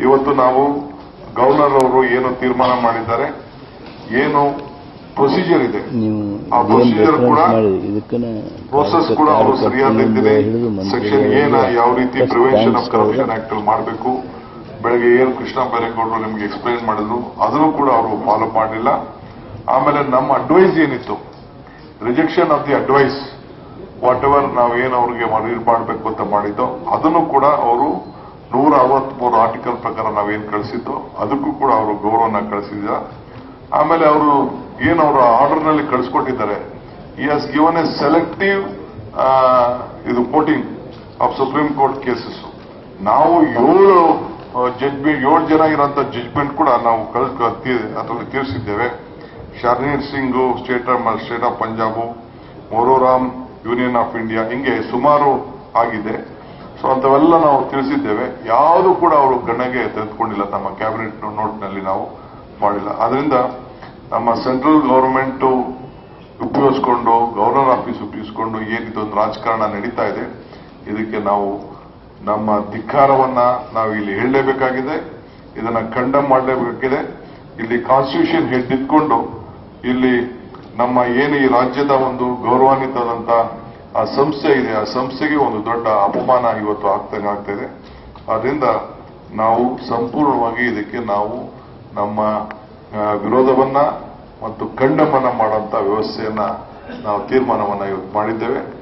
ಇವತ್ತು ನಾವು ಗವರ್ನರ್ ಅವರು ಏನು ತೀರ್ಮಾನ ಮಾಡಿದ್ದಾರೆ ಏನು ಪ್ರೊಸೀಜರ್ ಇದೆ ಆ ಪ್ರೊಸೀಜರ್ ಕೂಡ ಪ್ರೊಸೆಸ್ ಕೂಡ ಅವರು ಸರಿಯಾದ ರೀತಿಯಲ್ಲಿ ಸೆಕ್ಷನ್ ಏನ ಯಾವ ರೀತಿ ಪ್ರಿವೆನ್ಷನ್ ಆಫ್ ಕರಪ್ಷನ್ ಆಕ್ಟ್ ಅಲ್ಲಿ ಮಾಡಬೇಕು ಬೆಳಗ್ಗೆ ಏನು ಕೃಷ್ಣ ಬೈರೇಗೌಡರು ನಿಮಗೆ ಎಕ್ಸ್ಪ್ಲೈನ್ ಮಾಡಿದ್ರು ಅದನ್ನು ಕೂಡ ಅವರು ಫಾಲೋ ಮಾಡಲಿಲ್ಲ. ಆಮೇಲೆ ನಮ್ಮ ಅಡ್ವೈಸ್ ಏನಿತ್ತು? Rejection of the advice whatever ನಾವು ಏನು ಅವ್ರಿಗೆ ಮಾಡಬೇಕು ಅಂತ ಮಾಡಿದ್ದೋ ಅದನ್ನು ಕೂಡ ಅವರು ನೂರ ಅರವತ್ಮೂರು ಆರ್ಟಿಕಲ್ ಪ್ರಕಾರ ನಾವೇನು ಕಳಿಸಿದ್ದು, ಅದಕ್ಕೂ ಕೂಡ ಅವರು ಗೌರವನ ಕಳಿಸಿದ ಆಮೇಲೆ ಅವರು ಏನು ಅವರ ಆರ್ಡರ್ನಲ್ಲಿ ಕಳಿಸ್ಕೊಟ್ಟಿದ್ದಾರೆ. ಈ ಹಸ್ ಗಿವನ್ ಎ ಸೆಲೆಕ್ಟಿವ್ ಇದು quoting of Supreme Court cases ನಾವು ಏಳು ಜಡ್ಜ್ಮೆಂಟ್ ಏಳು ಜನ ಇರುವಂತ ಜಡ್ಜ್ಮೆಂಟ್ ಕೂಡ ನಾವು ಅದರಲ್ಲಿ ತೀರಿಸಿದ್ದೇವೆ. ಶರ್ನೀರ್ Singh state state of Punjab ಮೊರೋರಾಮ್ union of India ಹಿಂಗೆ ಸುಮಾರು ಆಗಿದೆ. ಸೊ ಅಂತವೆಲ್ಲ ನಾವು ತಿಳಿಸಿದ್ದೇವೆ. ಯಾವುದು ಕೂಡ ಅವರು ಗಣನೆಗೆ ತೆಗೆದುಕೊಂಡಿಲ್ಲ. ತಮ್ಮ ಕ್ಯಾಬಿನೆಟ್ ನೋಟ್ನಲ್ಲಿ ನಾವು ಮಾಡಿಲ್ಲ. ಅದರಿಂದ ನಮ್ಮ ಸೆಂಟ್ರಲ್ ಗವರ್ಮೆಂಟ್ ಉಪಯೋಗಿಸ್ಕೊಂಡು ಗವರ್ನರ್ ಆಫೀಸ್ ಉಪಯೋಗಿಸ್ಕೊಂಡು ಏನಿದೊಂದು ರಾಜಕಾರಣ ನಡೀತಾ ಇದೆ. ಇದಕ್ಕೆ ನಾವು ನಮ್ಮ ಧಿಕ್ಕಾರವನ್ನ ನಾವು ಇಲ್ಲಿ ಹೇಳಲೇಬೇಕಾಗಿದೆ. ಇದನ್ನ ಖಂಡಮ್ ಮಾಡಲೇಬೇಕಿದೆ ಇಲ್ಲಿ ಕಾನ್ಸ್ಟಿಟ್ಯೂಷನ್ ಹಿಡಿದಿಟ್ಕೊಂಡು ಇಲ್ಲಿ ನಮ್ಮ ಏನು ಈ ರಾಜ್ಯದ ಒಂದು ಗೌರವಾನ್ವಿತವಾದಂತ ಆ ಸಂಸ್ಥೆ ಇದೆ. ಆ ಸಂಸ್ಥೆಗೆ ಒಂದು ದೊಡ್ಡ ಅಪಮಾನ ಇವತ್ತು ಆಗ್ತಂಗೆ ಆಗ್ತಾ ಇದೆ. ಅದರಿಂದ ನಾವು ಸಂಪೂರ್ಣವಾಗಿ ಇದಕ್ಕೆ ನಾವು ನಮ್ಮ ವಿರೋಧವನ್ನ ಮತ್ತು ಖಂಡಮನ ಮಾಡುವಂತ ವ್ಯವಸ್ಥೆಯನ್ನ ನಾವು ತೀರ್ಮಾನವನ್ನ ಇವತ್ತು ಮಾಡಿದ್ದೇವೆ.